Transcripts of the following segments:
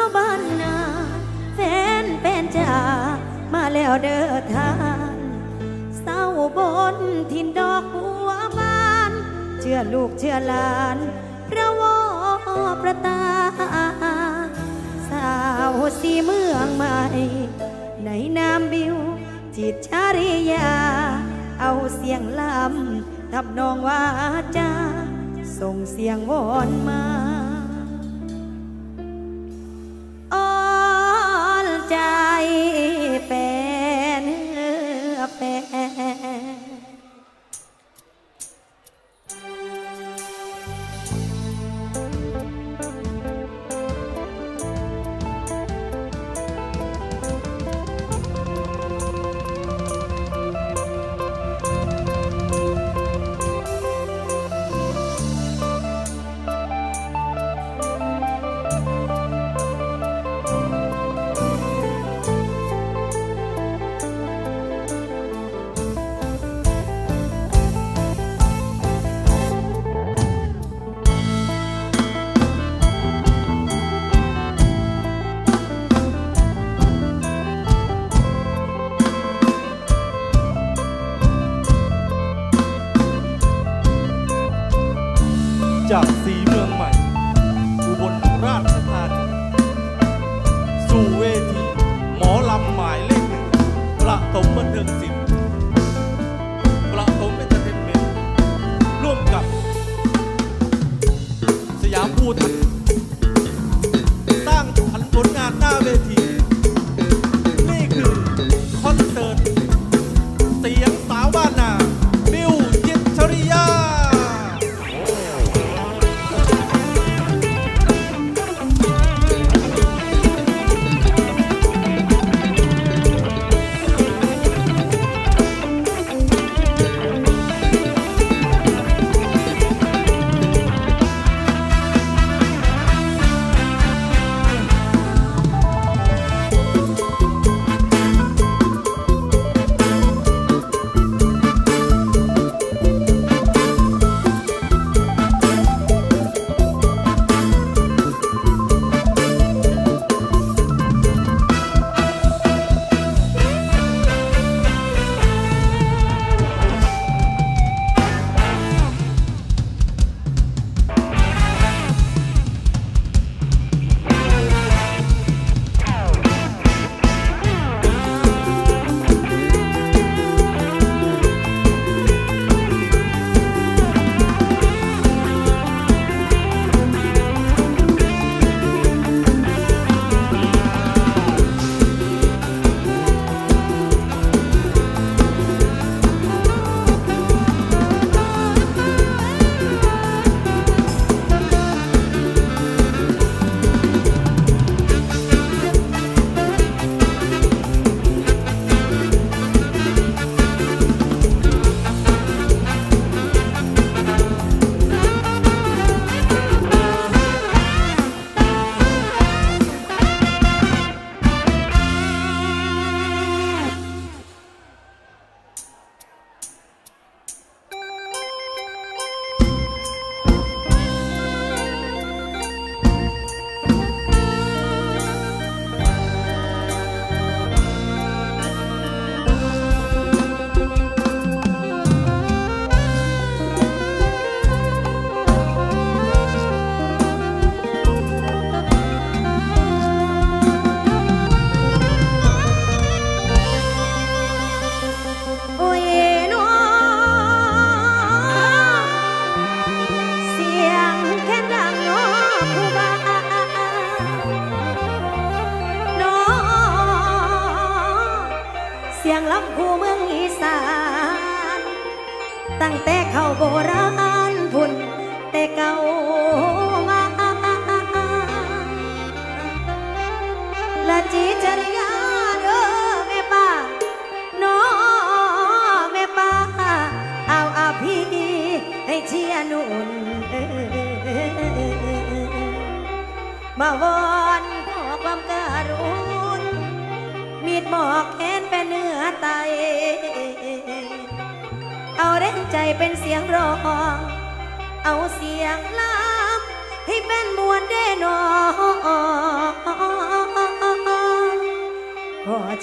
าวบ้านนาแฟนเป็นจ๋ามาแล้วเดินทางเศร้าบนทินดอกบัวบาน เชื่อลูกเชื่อหลานพระวอประตา สาวสีเมืองใหม่ ในน้ำบิว จิตชาริยา เอาเสียงลำทับนองว่าจาส่งเสียงวอนมา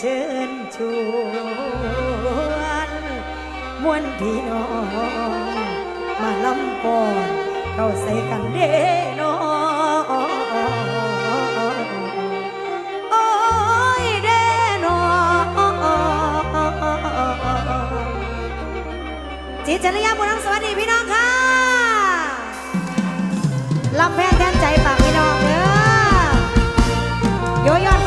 เชิญชวนมวนพี่น้องมาลำปอนเข้าใส่กันเด้นอโอ้ยเด้นอจิตจริยาบุญน้ำสวัสดีพี่น้องค่ะลำแพงแทนใจฝากพี่น้องเด้อโยยอดก่อน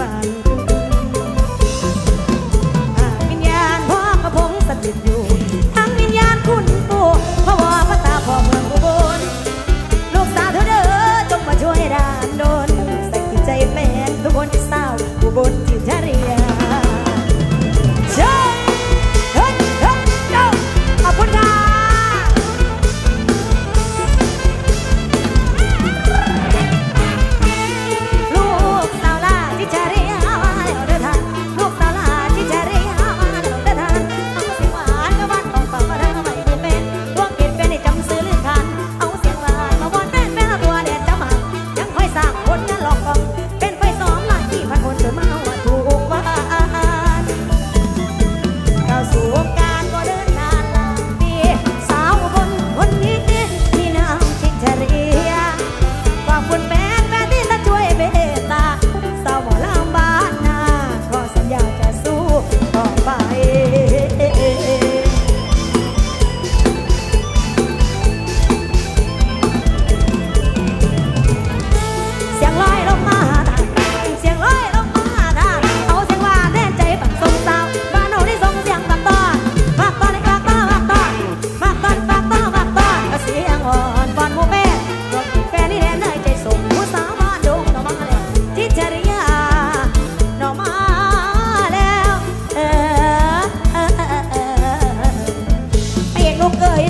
ปัน ไป 各位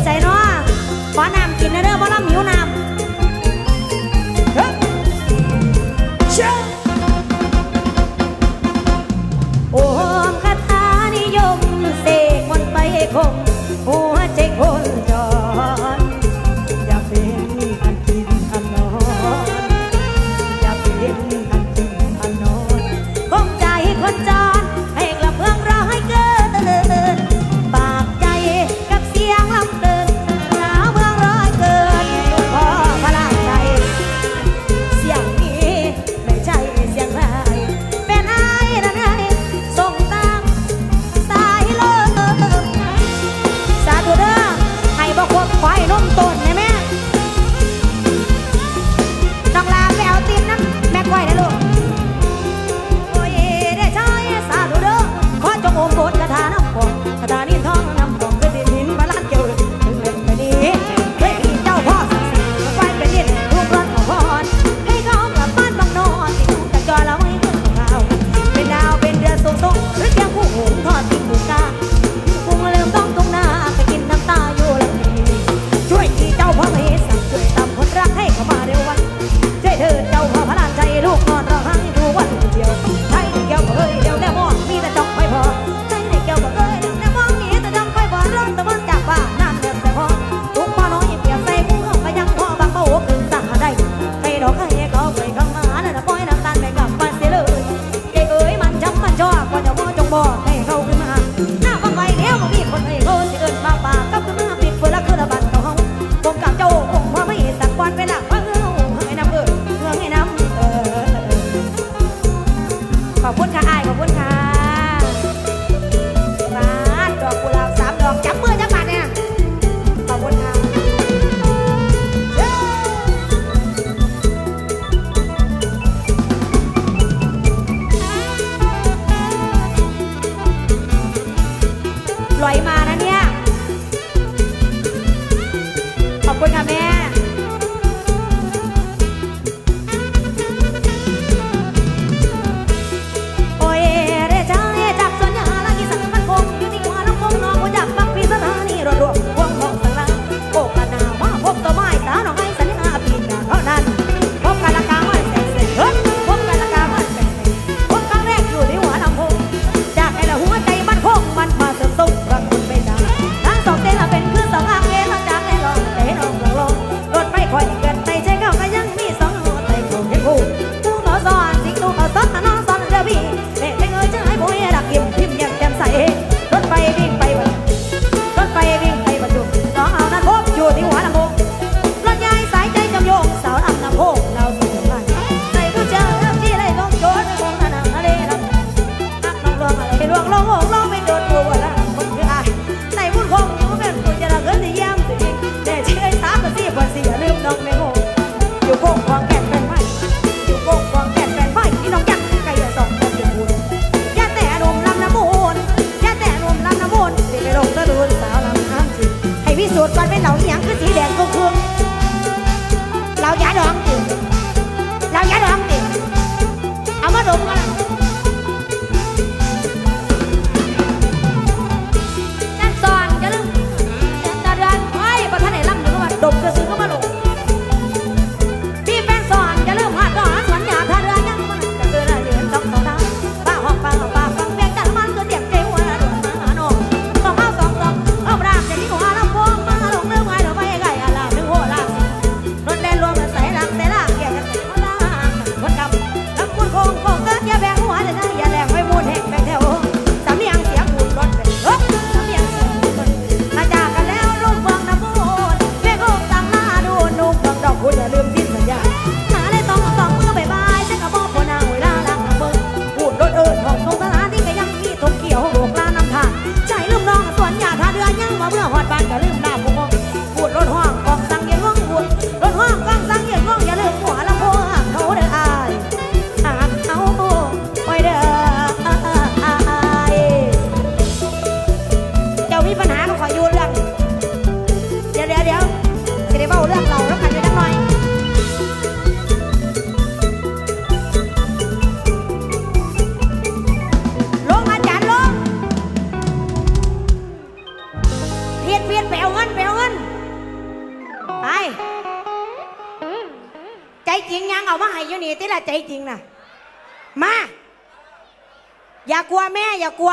ม